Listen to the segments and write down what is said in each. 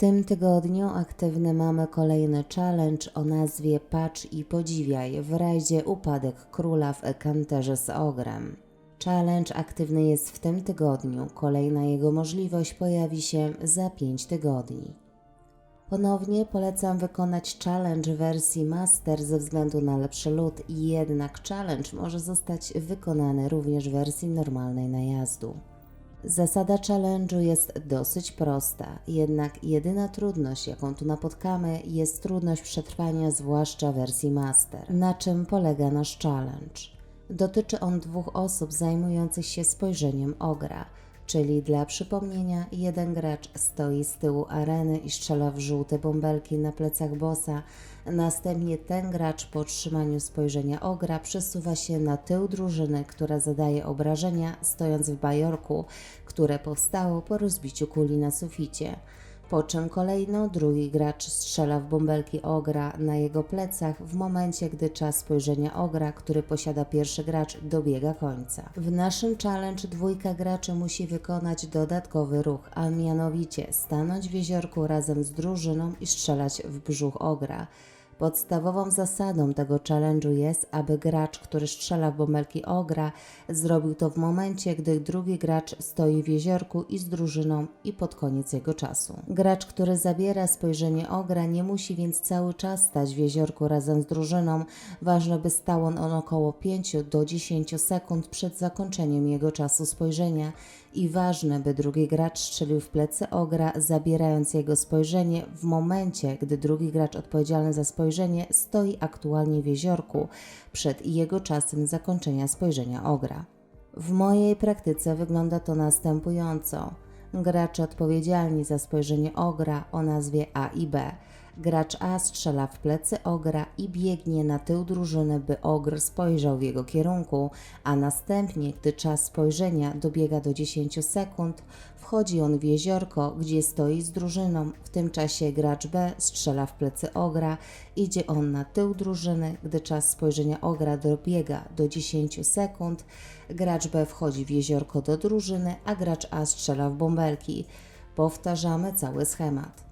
tym tygodniu aktywny mamy kolejny challenge o nazwie Patrz i podziwiaj w rajdzie Upadek Króla w Ekanterze z Ogrem. Challenge aktywny jest w tym tygodniu, kolejna jego możliwość pojawi się za 5 tygodni. Ponownie polecam wykonać challenge wersji Master ze względu na lepszy lód, jednak challenge może zostać wykonany również w wersji normalnej najazdu. Zasada challenge'u jest dosyć prosta, jednak jedyna trudność, jaką tu napotkamy, jest trudność przetrwania, zwłaszcza wersji Master. Na czym polega nasz challenge? Dotyczy on dwóch osób zajmujących się spojrzeniem ogra, czyli dla przypomnienia, jeden gracz stoi z tyłu areny i strzela w żółte bąbelki na plecach bossa, następnie ten gracz po otrzymaniu spojrzenia ogra przesuwa się na tył drużyny, która zadaje obrażenia, stojąc w bajorku, które powstało po rozbiciu kuli na suficie. Po czym kolejno drugi gracz strzela w bąbelki ogra na jego plecach w momencie, gdy czas spojrzenia ogra, który posiada pierwszy gracz, dobiega końca. W naszym challenge dwójka graczy musi wykonać dodatkowy ruch, a mianowicie stanąć w jeziorku razem z drużyną i strzelać w brzuch ogra. Podstawową zasadą tego challenge'u jest, aby gracz, który strzela w bąbelki ogra, zrobił to w momencie, gdy drugi gracz stoi w jeziorku i z drużyną i pod koniec jego czasu. Gracz, który zabiera spojrzenie ogra, nie musi więc cały czas stać w jeziorku razem z drużyną. Ważne, by stał on około 5 do 10 sekund przed zakończeniem jego czasu spojrzenia i ważne, by drugi gracz strzelił w plecy ogra, zabierając jego spojrzenie w momencie, gdy drugi gracz odpowiedzialny za spojrzenie stoi aktualnie w jeziorku przed jego czasem zakończenia spojrzenia ogra. W mojej praktyce wygląda to następująco. Gracze odpowiedzialni za spojrzenie ogra o nazwie A i B. Gracz A strzela w plecy ogra i biegnie na tył drużyny, by ogr spojrzał w jego kierunku, a następnie, gdy czas spojrzenia dobiega do 10 sekund, wchodzi on w jeziorko, gdzie stoi z drużyną. W tym czasie gracz B strzela w plecy ogra, idzie on na tył drużyny, gdy czas spojrzenia ogra dobiega do 10 sekund, gracz B wchodzi w jeziorko do drużyny, a gracz A strzela w bąbelki. Powtarzamy cały schemat.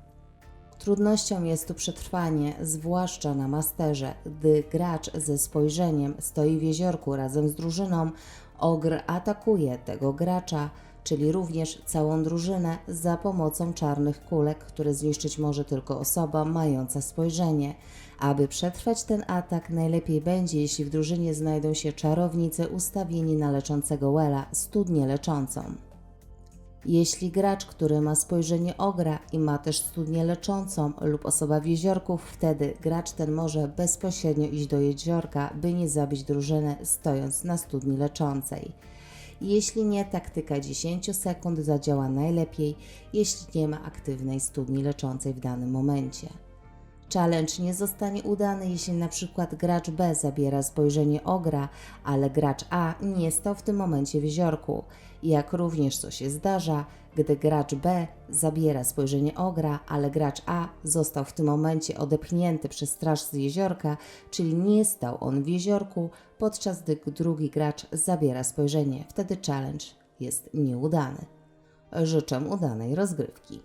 Trudnością jest tu przetrwanie, zwłaszcza na masterze, gdy gracz ze spojrzeniem stoi w jeziorku razem z drużyną, ogr atakuje tego gracza, czyli również całą drużynę za pomocą czarnych kulek, które zniszczyć może tylko osoba mająca spojrzenie. Aby przetrwać ten atak, najlepiej będzie, jeśli w drużynie znajdą się czarownicy ustawieni na leczącego Wella, studnię leczącą. Jeśli gracz, który ma spojrzenie ogra i ma też studnię leczącą lub osoba w jeziorku, wtedy gracz ten może bezpośrednio iść do jeziorka, by nie zabić drużyny stojąc na studni leczącej. Jeśli nie, taktyka 10 sekund zadziała najlepiej, jeśli nie ma aktywnej studni leczącej w danym momencie. Challenge nie zostanie udany, jeśli na przykład gracz B zabiera spojrzenie ogra, ale gracz A nie stał w tym momencie w jeziorku. Jak również co się zdarza, gdy gracz B zabiera spojrzenie ogra, ale gracz A został w tym momencie odepchnięty przez straż z jeziorka, czyli nie stał on w jeziorku, podczas gdy drugi gracz zabiera spojrzenie. Wtedy challenge jest nieudany. Życzę udanej rozgrywki.